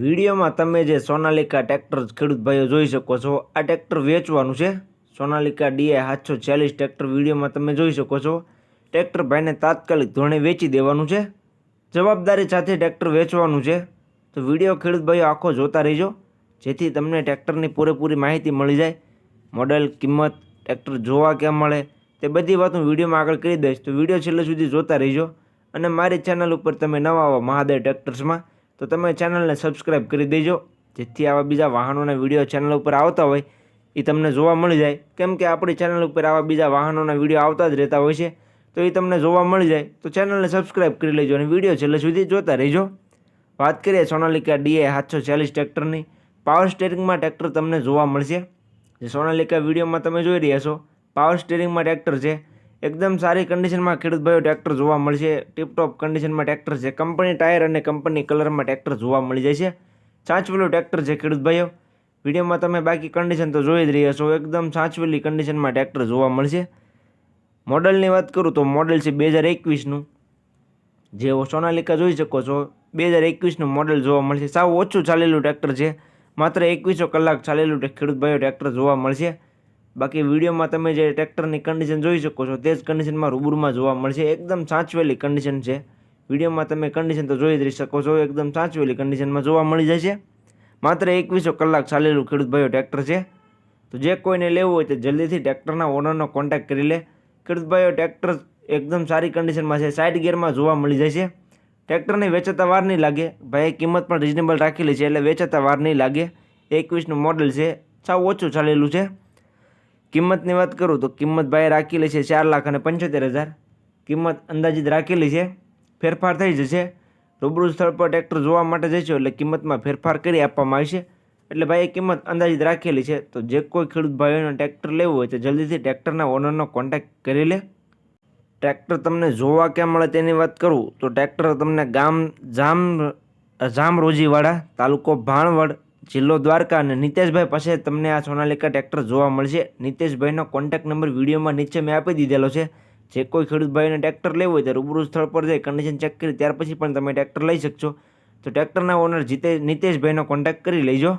વિડીયોમાં તમે જે સોનાલિકા ટ્રેક્ટર ખેડૂત ભાઈઓ જોઈ શકો છો, આ ટ્રેક્ટર વેચવાનું છે. સોનાલિકા ડીએ સાતસો ચાલીસ ટ્રેક્ટર વિડીયોમાં તમે જોઈ શકો છો. ટ્રેક્ટર ભાઈને તાત્કાલિક ધોરણે વેચી દેવાનું છે. જવાબદારી સાથે ટ્રેક્ટર વેચવાનું છે. તો વીડિયો ખેડૂત ભાઈઓ આખો જોતા રહીજો, જેથી તમને ટ્રેક્ટરની પૂરેપૂરી માહિતી મળી જાય. મોડેલ, કિંમત, ટ્રેક્ટર જોવા ક્યાં મળે, તે બધી વાત હું વિડીયોમાં આગળ કરી દઈશ. તો વીડિયો છેલ્લે સુધી જોતા રહીજો. અને મારી ચેનલ ઉપર તમે નવા આવો મહાદેવ ટ્રેક્ટર્સમાં તો તમે ચેનલને સબસ્ક્રાઈબ કરી દેજો, જેથી આવા બીજા વાહનોના વીડિયો ચેનલ ઉપર આવતા હોય એ તમને જોવા મળી જાય. કેમ કે આપણી ચેનલ ઉપર આવા બીજા વાહનોના વીડિયો આવતા જ રહેતા હોય છે, તો એ તમને જોવા મળી જાય. તો ચેનલને સબસ્ક્રાઈબ કરી લેજો અને વીડિયો છેલ્લે સુધી જોતા રહેજો. વાત કરીએ સોનાલિકા ડીએ સાતસો ચાલીસ ટ્રેક્ટરની. પાવર સ્ટેરિંગમાં ટ્રેક્ટર તમને જોવા મળશે. જે સોનાલિકા વિડીયોમાં તમે જોઈ રહ્યા છો, પાવર સ્ટેરિંગમાં ટ્રેક્ટર છે. એકદમ સારી કન્ડિશનમાં ખેડૂત ભાઈઓ ટ્રેક્ટર જોવા મળશે. ટીપટોપ કન્ડિશનમાં ટ્રેક્ટર છે. કંપની ટાયર અને કંપની કલરમાં ટ્રેક્ટર જોવા મળી જાય છે. સાચવેલું ટ્રેક્ટર છે ખેડૂત ભાઈઓ. વિડીયોમાં તમે બાકી કન્ડિશન તો જોઈ જ રહ્યા છો. એકદમ સાચવેલી કન્ડિશનમાં ટ્રેક્ટર જોવા મળશે. મોડલની વાત કરું તો મોડલ છે બે હજાર એકવીસનું. જે સોનાલિકા જોઈ શકો છો. બે હજાર એકવીસનું મોડલ જોવા મળશે. સાવ ઓછું ચાલેલું ટ્રેક્ટર છે. માત્ર એકવીસો કલાક ચાલેલું ટ્રે- ખેડૂત ભાઈઓ ટ્રેક્ટર જોવા મળશે. બાકી વિડીયોમાં તમે જે ટ્રેક્ટરની કન્ડિશન જોઈ શકો છો, તે જ કન્ડિશનમાં રૂબરૂમાં જોવા મળશે. એકદમ સાચવેલી કન્ડિશન છે. વિડીયોમાં તમે કન્ડિશન તો જોઈ જ શકો છો. એકદમ સાચવેલી કન્ડિશનમાં જોવા મળી જશે. માત્ર એકવીસો કલાક ચાલેલું ખેડૂત ભાઈઓ ટ્રેક્ટર છે. તો જે કોઈને લેવું હોય તે જલ્દીથી ટ્રેક્ટરના ઓનરનો કોન્ટેક્ટ કરી લે. ખેડૂત ભાઈઓ, ટ્રેક્ટર એકદમ સારી કન્ડિશનમાં છે. સાઇડ ગિયરમાં જોવા મળી જશે. ટ્રેક્ટરની વેચાતા વાર નહીં લાગે. ભાઈએ કિંમત પણ રિઝનેબલ રાખેલી છે એટલે વેચાતા વાર નહીં લાગે. એકવીસનું મોડલ છે. સાવ ઓછું ચાલેલું છે. કિંમતની વાત કરું તો કિંમત ભાઈએ રાખેલી છે ચાર લાખ અને પંચોતેર હજાર. કિંમત અંદાજિત રાખેલી છે. ફેરફાર થઈ જશે. રૂબરૂ સ્થળ પર ટ્રેક્ટર જોવા માટે જશો એટલે કિંમતમાં ફેરફાર કરી આપવામાં આવશે. એટલે ભાઈએ કિંમત અંદાજિત રાખેલી છે. તો જે કોઈ ખેડૂત ભાઈઓને ટ્રેક્ટર લેવું હોય તો જલ્દીથી ટ્રેક્ટરના ઓનરનો કોન્ટેક્ટ કરી લે. ટ્રેક્ટર તમને જોવા ક્યાં મળે તેની વાત કરું તો ટ્રેક્ટર તમને ગામ, જામ, જામરોજીવાડા, તાલુકો ભાણવડ જિલ્લો દ્વારકા અને નિતેશભાઈ પાસે તમને આ સોનાલિકા ટ્રેક્ટર જોવા મળશે. નિતેશભાઈનો કોન્ટેક્ટ નંબર વિડીયોમાં નીચે મેં આપી દીધેલો છે. જે કોઈ ખેડૂત ભાઈને ટ્રેક્ટર લેવું હોય તો રૂબરૂ સ્થળ પર જઈ કન્ડિશન ચેક કરી ત્યાર પછી પણ તમે ટ્રેક્ટર લઈ શકશો. તો ટ્રેક્ટરના ઓનર જીતે, નિતેશભાઈનો કોન્ટેક્ટ કરી લેજો.